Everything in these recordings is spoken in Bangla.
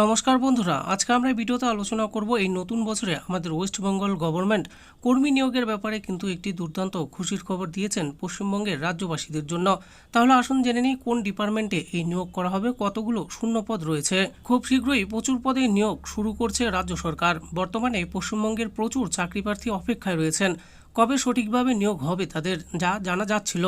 নমস্কার বন্ধুরা, আজকে আমরা ভিডিওতে আলোচনা করব এই নতুন বছরে আমাদের ওয়েস্ট বেঙ্গল গভর্নমেন্ট কর্মী নিয়োগের ব্যাপারে কিন্তু একটি দুর্দান্ত খুশির খবর দিয়েছেন পশ্চিমবঙ্গের রাজ্যবাসীদের জন্য। তাহলে আসুন জেনে নিই কোন ডিপার্টমেন্টে এই নিয়োগ করা হবে, কতগুলো শূন্যপদ রয়েছে। খুব শীঘ্রই প্রচুর পদে নিয়োগ শুরু করছে রাজ্য সরকার। বর্তমানে পশ্চিমবঙ্গের প্রচুর চাকরি প্রার্থী অপেক্ষায় রয়েছেন। কবে সঠিকভাবে নিয়োগ হবে তাদের যা জানা যাচ্ছিল,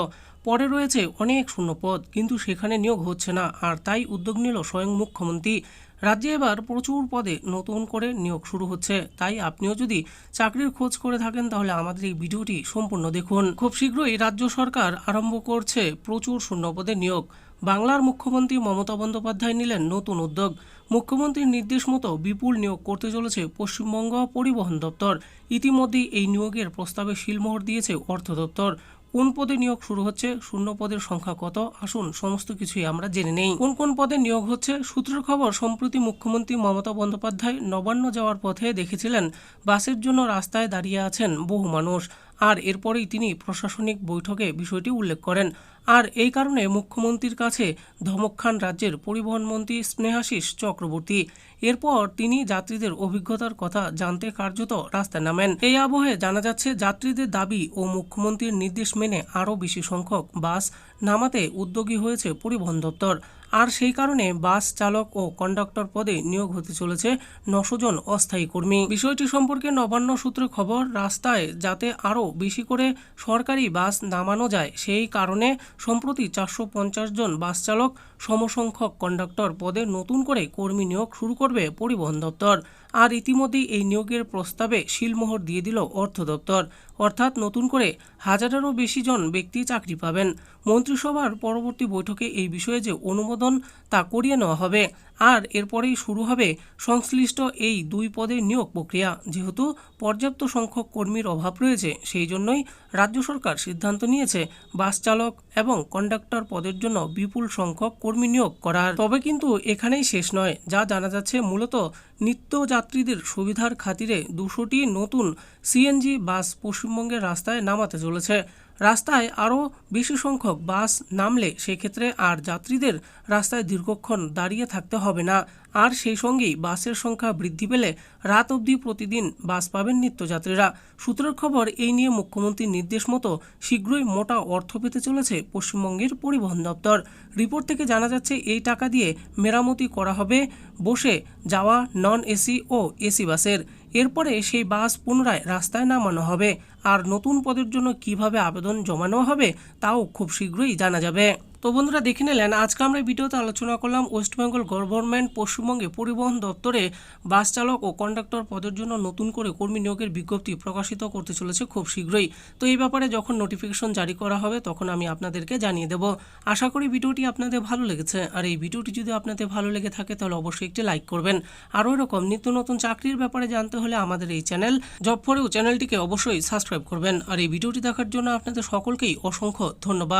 পরে রয়েছে অনেক শূন্যপদ, কিন্তু সেখানে নিয়োগ হচ্ছে না। আর তাই উদ্যোগ নিল স্বয়ং মুখ্যমন্ত্রী রাজ্যে এবার প্রচুর পদে নতুন করে নিয়োগ শুরু হচ্ছে। তাই আপনিও যদি চাকরির খোঁজ করে থাকেন, তাহলে আমাদের এই ভিডিওটি সম্পূর্ণ দেখুন। খুব শীঘ্রই রাজ্য সরকার আরম্ভ করছে প্রচুর শূন্যপদে নিয়োগ। বাংলার মুখ্যমন্ত্রী মমতা বন্দ্যোপাধ্যায় নিলেন নতুন উদ্যোগ। মুখ্যমন্ত্রীর নির্দেশ মতো বিপুল নিয়োগ করতে চলেছে পশ্চিমবঙ্গ পরিবহন দপ্তর। ইতিমধ্যেই এই নিয়োগের প্রস্তাবে শিলমোহর দিয়েছে অর্থ দপ্তর। কোন পদে নিয়োগ শুরু হচ্ছে, শূন্য পদের সংখ্যা কত? আসুন সমস্ত কিছুই আমরা জেনে নেই। কোন কোন পদে নিয়োগ হচ্ছে? সূত্রের খবর, সম্প্রতি মুখ্যমন্ত্রী মমতা বন্দ্যোপাধ্যায় নবান্ন যাওয়ার পথে দেখেছিলেন, বাসের জন্য রাস্তায় দাঁড়িয়ে আছেন বহু মানুষ। আর এরপরেই তিনি প্রশাসনিক বৈঠকে বিষয়টি উল্লেখ করেন। আর এই কারণে মুখ্যমন্ত্রীর কাছে ধমক খান রাজ্যের পরিবহন মন্ত্রী স্নেহাশিস চক্রবর্তী। এরপর তিনি যাত্রীদের অভিজ্ঞতার কথা জানতে কার্যত রাস্তায় নামেন। এই আবহে জানা যাচ্ছে, যাত্রীদের দাবি ও মুখ্যমন্ত্রীর নির্দেশ মেনে আরও বেশি সংখ্যক বাস নামাতে উদ্যোগী হয়েছে পরিবহন দপ্তর। আর সেই কারণে বাস চালক ও কন্ডাক্টর পদে নিয়োগ হতে চলেছে নশো জন অস্থায়ী কর্মী। বিষয়টি সম্পর্কে নবান্ন সূত্রে খবর, রাস্তায় যাতে আরও বেশি করে সরকারি বাস নামানো যায় সেই কারণে সম্প্রতি চারশো পঞ্চাশ জন বাস চালক সমসংখ্যক কন্ডাক্টর পদে নতুন করে কর্মী নিয়োগ শুরু করবে পরিবহন দপ্তর। আর ইতিমধ্যেই এই নিয়োগের প্রস্তাবে শিলমোহর দিয়ে দিল অর্থ দপ্তর। অর্থাৎ নতুন করে হাজারেরও বেশি জন ব্যক্তি চাকরি পাবেন। মন্ত্রিসভার পরবর্তী বৈঠকে এই বিষয়ে যে অনুমোদন, তা করিয়ে নেওয়া হবে। আর এরপরেই শুরু হবে সংশ্লিষ্ট এই দুই পদে নিয়োগ প্রক্রিয়া। যেহেতু পর্যাপ্ত সংখ্যক কর্মীর অভাব রয়েছে, সেই জন্যই রাজ্য সরকার সিদ্ধান্ত নিয়েছে বাস চালক এবং কন্ডাক্টর পদের জন্য বিপুল সংখ্যক কর্মী নিয়োগ করার। তবে কিন্তু এখানেই শেষ নয়, যা জানা যাচ্ছে মূলত নিত্যযাত্রীদের সুবিধার খাতিরে দুশোটি নতুন সিএনজি বাস পশ্চিমবঙ্গের রাস্তায় নামাতে চলেছে। রাস্তায় আরও বেশি সংখ্যক বাস নামলে সেক্ষেত্রে আর যাত্রীদের রাস্তায় দীর্ঘক্ষণ দাঁড়িয়ে থাকতে হবে না। আর সেই সঙ্গেই বাসের সংখ্যা বৃদ্ধি পেলে রাত অবধি প্রতিদিন বাস পাবেন নিত্যযাত্রীরা। সূত্রের খবর, এই নিয়ে মুখ্যমন্ত্রীর নির্দেশ মতো শীঘ্রই মোটা অর্থ পেতে চলেছে পশ্চিমবঙ্গের পরিবহন দপ্তর। রিপোর্ট থেকে জানা যাচ্ছে, এই টাকা দিয়ে মেরামতি করা হবে বসে যাওয়া নন এসি ও এসি বাসের। এরপরে সেই বাস পুনরায় রাস্তায় নামানো হবে। আর নতুন পদের জন্য কীভাবে আবেদন জমানো হবে, তাও খুব শীঘ্রই জানা যাবে। তো বন্ধুরা দেখে নিলেন, আজকে আমরা ভিডিওতে আলোচনা করলাম ওয়েস্ট বেঙ্গল গভর্নমেন্ট পশ্চিমবঙ্গে পরিবহন দপ্তরে বাস চালক ও কন্ডাক্টর পদের জন্য নতুন করে কর্মী নিয়োগের বিজ্ঞপ্তি প্রকাশিত করতে চলেছে খুব শীঘ্রই। তো এই ব্যাপারে যখন নোটিফিকেশন জারি করা হবে, তখন আমি আপনাদেরকে জানিয়ে দেব। আশা করি ভিডিওটি আপনাদের ভালো লেগেছে। আর এই ভিডিওটি যদি আপনাদের ভালো লেগে থাকে, তাহলে অবশ্যই একটি লাইক করবেন। আরও এরকম নিত্য নতুন চাকরির ব্যাপারে জানতে হলে আমাদের এই চ্যানেল জব ফরেও চ্যানেলটিকে অবশ্যই সাবস্ক্রাইব করবেন। আর এই ভিডিওটি দেখার জন্য আপনাদের সকলকেই অসংখ্য ধন্যবাদ।